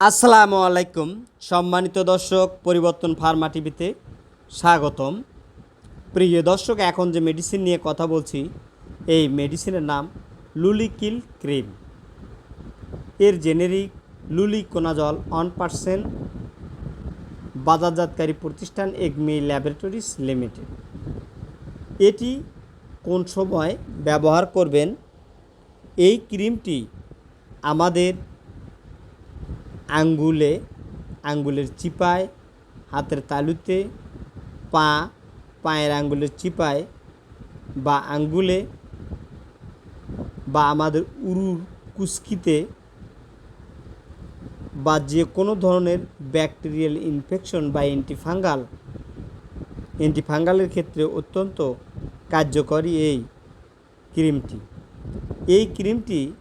আসসালামু আলাইকুম, সম্মানিত দর্শক পরিবর্তন ফার্মা টিভিতে স্বাগতম। প্রিয় দর্শক, এখন যে মেডিসিন নিয়ে কথা বলছি, এই মেডিসিনের নাম লুলিকিল ক্রিম। এর জেনেরিক লুলি লুলিকোনাজল ওয়ান পার্সেন্ট বাজারজাতকারী প্রতিষ্ঠান এগমি ল্যাবরেটরিজ লিমিটেড। এটি কোন সময় ব্যবহার করবেন? এই ক্রিমটি আমাদের আঙ্গুলে, আঙ্গুলের চিপায়, হাতের তালুতে, পা, পায়ের আঙ্গুলের চিপায় বা আঙ্গুলে বা আমাদের উরুর কুস্কিতে বা যে কোনো ধরনের ব্যাকটেরিয়াল ইনফেকশন বা অ্যান্টিফাঙ্গাল। অ্যান্টিফাঙ্গালের ক্ষেত্রে অত্যন্ত কার্যকরী এই ক্রিমটি। এই ক্রিমটি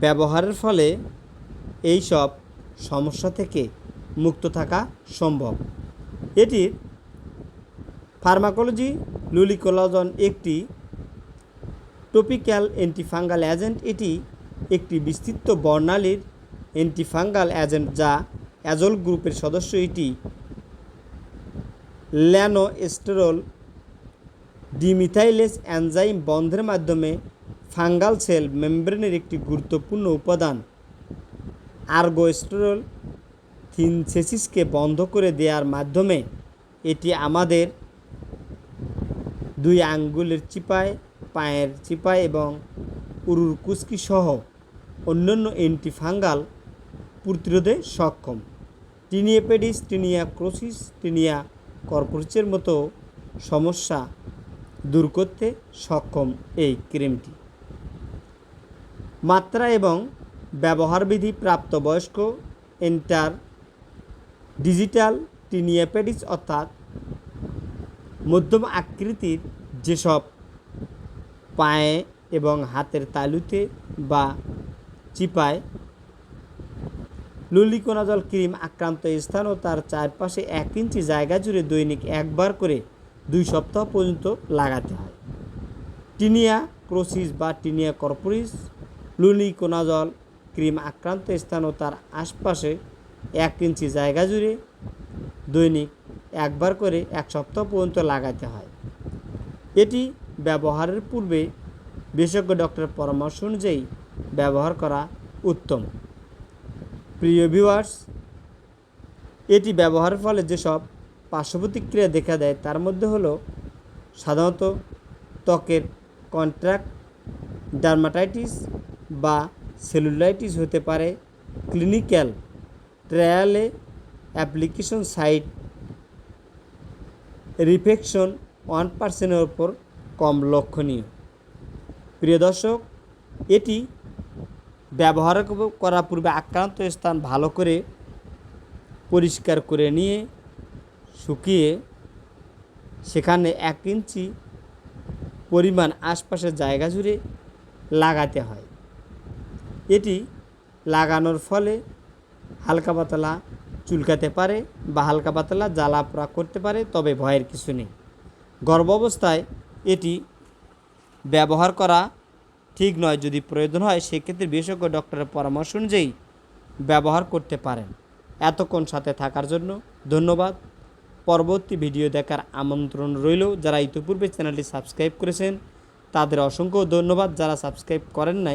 ব্যবহারের ফলে এই সব সমস্যা থেকে মুক্ত থাকা সম্ভব। এটির ফার্মাকোলজি লুলিকোলাজন একটি টপিক্যাল অ্যান্টিফাঙ্গাল এজেন্ট। এটি একটি বিস্তৃত বর্ণালীর অ্যান্টিফাঙ্গাল এজেন্ট যা অ্যাজল গ্রুপের সদস্য। এটি ল্যানোস্টেরল ডিমিথাইলেস এনজাইম বন্ধের মাধ্যমে ফাঙ্গাল সেল মেমব্রেনের একটি গুরুত্বপূর্ণ উপাদান। আর্গোস্টেরল থিনসেসিসকে বন্ধ করে দেওয়ার মাধ্যমে এটি আমাদের দুই আঙ্গুলের চিপায়, পায়ের চিপায় এবং উরুর কুস্কি সহ অন্যান্য অ্যান্টিফাঙ্গাল প্রতিরোধে সক্ষম। টিনিয়েপেডিস টিনিয়া ক্রোসিস টিনিয়া কর্পোরিচের মতো সমস্যা দূর করতে সক্ষম এই ক্রিমটি। মাত্রা এবং ব্যবহারবিধি প্রাপ্তবয়স্ক, এন্টার, ডিজিটাল টিনিয়াপেডিস অর্থাৎ মধ্যম আকৃতির যেসব পায়ে এবং হাতের তালুতে বা চিপায় লুলিকোনাজল ক্রিম আক্রান্ত স্থান ও তার চারপাশে এক ইঞ্চি জায়গা জুড়ে দৈনিক একবার করে দুই সপ্তাহ পর্যন্ত লাগাতে হয়। টিনিয়া ক্রোসিস বা টিনিয়া কর্পোরিস লুলিকোনাজল ক্রিম আক্রান্ত স্থান ও তার আশপাশে এক ইঞ্চি জায়গা জুড়ে দৈনিক একবার করে এক সপ্তাহ পর্যন্ত লাগাতে হয়। এটি ব্যবহারের পূর্বে বিশেষজ্ঞ ডক্টরের পরামর্শ অনুযায়ী ব্যবহার করা উত্তম। প্রিয় ভিউয়ার্স, এটি ব্যবহারের ফলে যেসব পার্শ্বপ্রতিক্রিয়া দেখা দেয় তার মধ্যে হলো সাধারণত ত্বকের কন্ট্রাক্ট ডার্মাটাইটিস বা সেলুলাইটিস হতে পারে ক্লিনিক্যাল ট্রায়ালে অ্যাপ্লিকেশন সাইট রিফেকশন ওয়ান পার্সেন্টের ওপর কম লক্ষণীয়। প্রিয় দর্শক, এটি ব্যবহার করার পূর্বে আক্রান্ত স্থান ভালো করে পরিষ্কার করে নিয়ে শুকিয়ে সেখানে এক ইঞ্চি পরিমাণ আশপাশের জায়গা জুড়ে লাগাতে হয়। এটি লাগানোর ফলে হালকা পাতলা চুলকাতে পারে বা হালকা পাতলা জ্বালা পোড়া করতে পারে, তবে ভয়ের কিছু নেই। গর্ভ অবস্থায় এটি ব্যবহার করা ঠিক নয়, যদি প্রয়োজন হয়, সেক্ষেত্রে বিশেষজ্ঞ ডক্টরের পরামর্শ অনুযায়ী ব্যবহার করতে পারেন। এতক্ষণ সাথে থাকার জন্য ধন্যবাদ। পরবর্তী ভিডিও দেখার আমন্ত্রণ রইল। যারা ইতিপূর্বে চ্যানেলটি সাবস্ক্রাইব করেছেন, তাদের অসংখ্য ধন্যবাদ। যারা সাবস্ক্রাইব করেন নাই